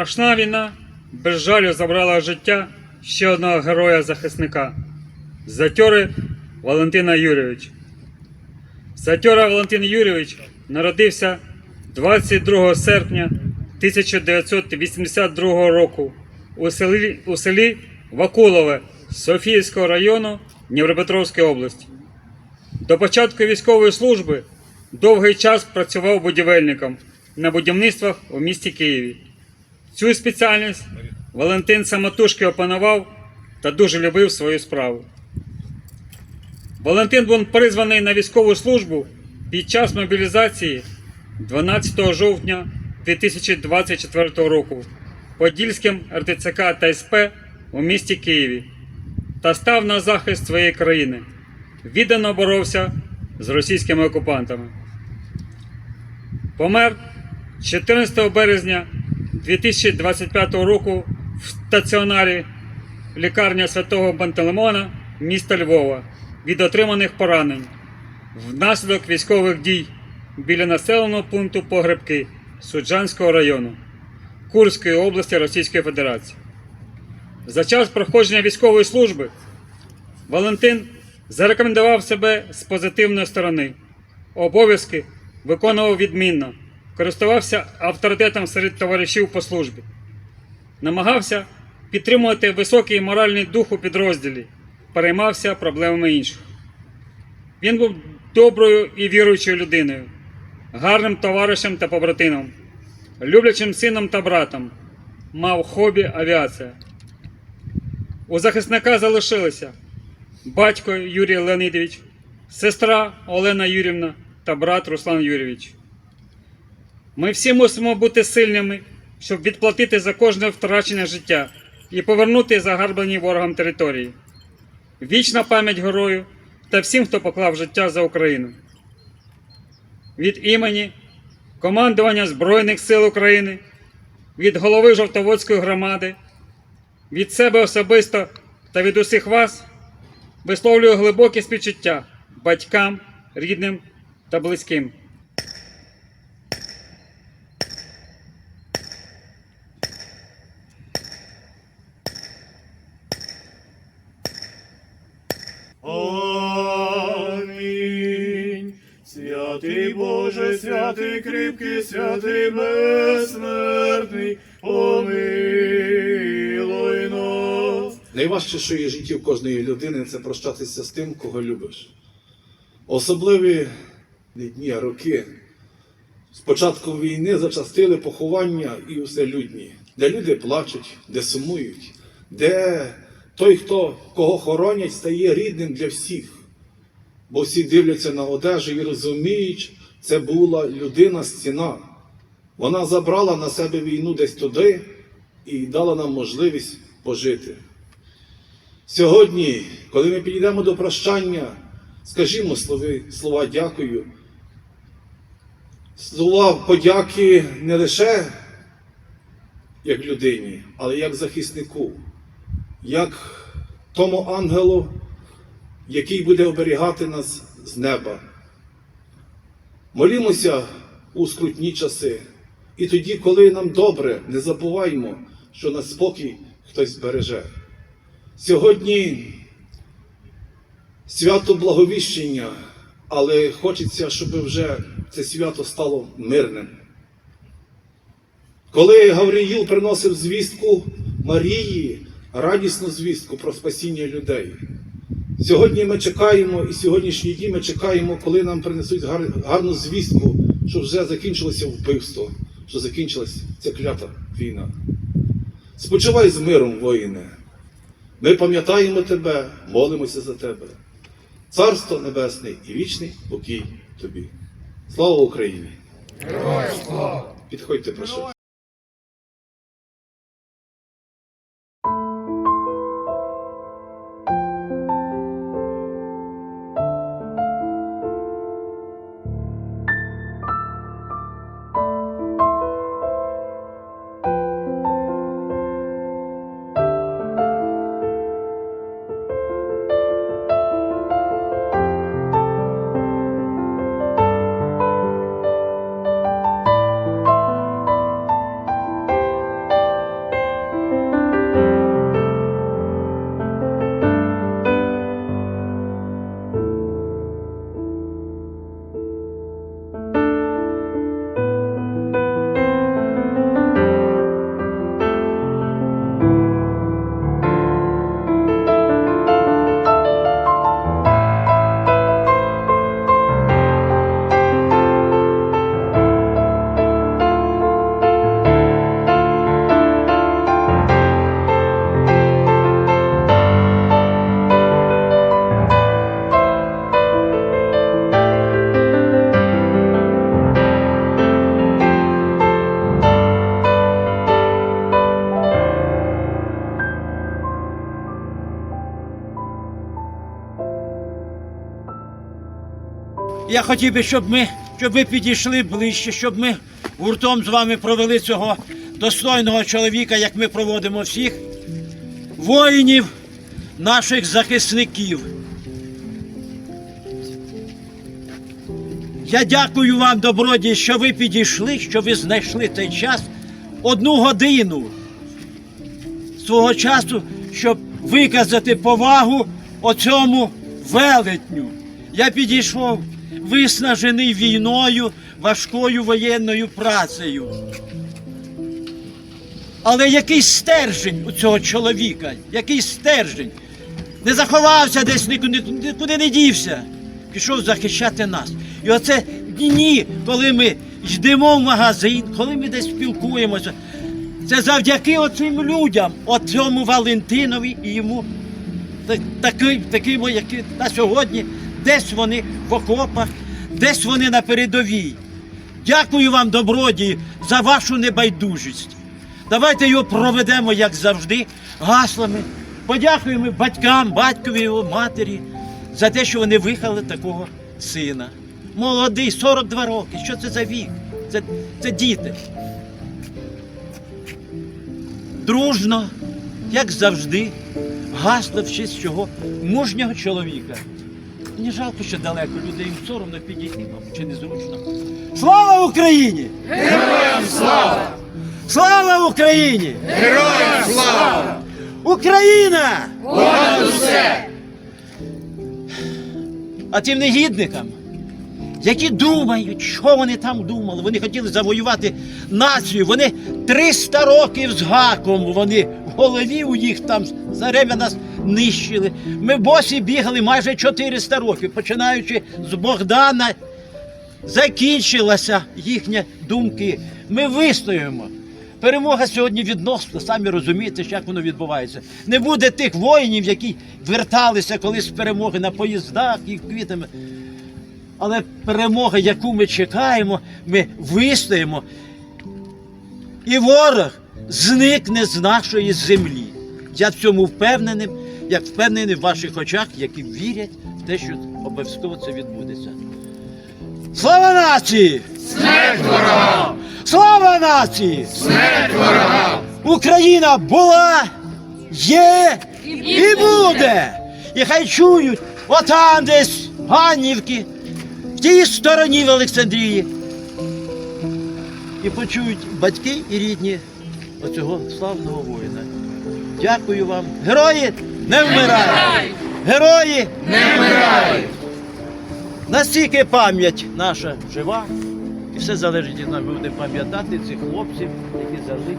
Страшна війна без жалю забрала життя ще одного героя-захисника Затьори Валентина Юрійовича. Затьора Валентин Юрійович народився 22 серпня 1982 року у селі, у селі Вакулове Софіївського району Дніпропетровської області. До початку військової служби довгий час працював будівельником на будівництвах у місті Києві. Цю спеціальність Валентин самотужки опанував та дуже любив свою справу. Валентин був призваний на військову службу під час мобілізації 12 жовтня 2024 року Подільським РТЦК та СП у місті Києві та став на захист своєї країни. Віддано боровся з російськими окупантами. Помер 14 березня 2025 року в стаціонарі лікарня святого Пантелеймона міста Львова від отриманих поранень внаслідок військових дій біля населеного пункту Погребки Суджанського району Курської області Російської Федерації. За час проходження військової служби Валентин зарекомендував себе з позитивної сторони. Обов'язки виконував відмінно, користувався авторитетом серед товаришів по службі, намагався підтримувати високий моральний дух у підрозділі, переймався проблемами інших. Він був доброю і віруючою людиною, гарним товаришем та побратимом, люблячим сином та братом, мав хобі авіація. У захисника залишилися батько Юрій Леонідович, сестра Олена Юрівна та брат Руслан Юрійович. Ми всі мусимо бути сильними, щоб відплатити за кожне втрачене життя і повернути загарблені ворогам території. Вічна пам'ять герою та всім, хто поклав життя за Україну. Від імені командування Збройних сил України, від голови Жовтоводської громади, від себе особисто та від усіх вас висловлюю глибокі співчуття батькам, рідним та близьким. Святий Боже, святий кріпкий, святий безсмертний, помилуй нас. Найважче, що є житті в кожної людини, це прощатися з тим, кого любиш. Особливі дні, роки. З початку війни зачастили поховання і усе людні, де люди плачуть, де сумують, де той, хто кого хоронять, стає рідним для всіх. Бо всі дивляться на одежу і розуміють, це була людина стіна. Вона забрала на себе війну десь туди і дала нам можливість пожити. Сьогодні, коли ми підійдемо до прощання, скажімо слови, слова дякую. Слова подяки не лише як людині, але як захиснику, як тому ангелу, який буде оберігати нас з неба. Молімося у скрутні часи. І тоді, коли нам добре, не забуваймо, що нас спокій хтось збереже. Сьогодні свято благовіщення, але хочеться, щоб вже це свято стало мирним. Коли Гавриїл приносив звістку Марії, радісну звістку про спасіння людей. Сьогодні ми чекаємо, і сьогоднішні дні ми чекаємо, коли нам принесуть гар- гарну звістку, що вже закінчилося вбивство, що закінчилася ця клята війна. Спочивай з миром, воїне. Ми пам'ятаємо тебе, молимося за тебе. Царство Небесне і вічний покій тобі. Слава Україні! Героям слава! Підходьте, прошу. Я хотів би, щоб ми, щоб ви підійшли ближче, щоб ми гуртом з вами провели цього достойного чоловіка, як ми проводимо всіх воїнів, наших захисників. Я дякую вам, добродії, що ви підійшли, що ви знайшли цей час одну годину свого часу, щоб виказати повагу оцьому велетню. Я підійшов виснажений війною, важкою воєнною працею. Але який стержень у цього чоловіка, який стержень. Не заховався десь, нікуди, нікуди не дівся. Пішов захищати нас. І оце дні, коли ми йдемо в магазин, коли ми десь спілкуємося. Це завдяки оцим людям, оцьому Валентинові і йому та- такий, таким, на сьогодні, десь вони в окопах, десь вони на передовій. Дякую вам, добродії, за вашу небайдужість. Давайте його проведемо, як завжди, гаслами. Подякуємо батькам, батькові, його матері за те, що вони вихали такого сина. Молодий, 42 роки. Що це за вік? Це, це діти. Дружно, як завжди, гасло в честь цього мужнього чоловіка. Мені жалко, що далеко людей їм соромно підійти, мабуть, чи незручно. Слава Україні! Героям слава! Слава Україні! Героям слава! Україна! Понад усе! А тим негідникам, які думають, що вони там думали. Вони хотіли завоювати націю. Вони 300 років з гаком. Вони в голові у їх там заребя нас нищили. Ми босі бігали майже 400 років, починаючи з Богдана, закінчилася їхня думки. Ми вистоїмо. Перемога сьогодні відносно, самі розумієте, як воно відбувається. Не буде тих воїнів, які верталися колись з перемоги на поїздах і квітами. Але перемога, яку ми чекаємо, ми вистоїмо. І ворог зникне з нашої землі. Я в цьому впевнений, як впевнений в ваших очах, які вірять в те, що обов'язково це відбудеться. Слава нації! Смерть ворогам! Слава нації! Смерть ворогам! Україна була, є і буде! І хай чують отам десь Ганнівки, в тій стороні в Олександрії. І почують батьки і рідні оцього славного воїна. Дякую вам. Герої не вмирають! Герої не вмирають! Настільки пам'ять наша жива, і все залежить від нас. Ми будемо пам'ятати цих хлопців, які завжди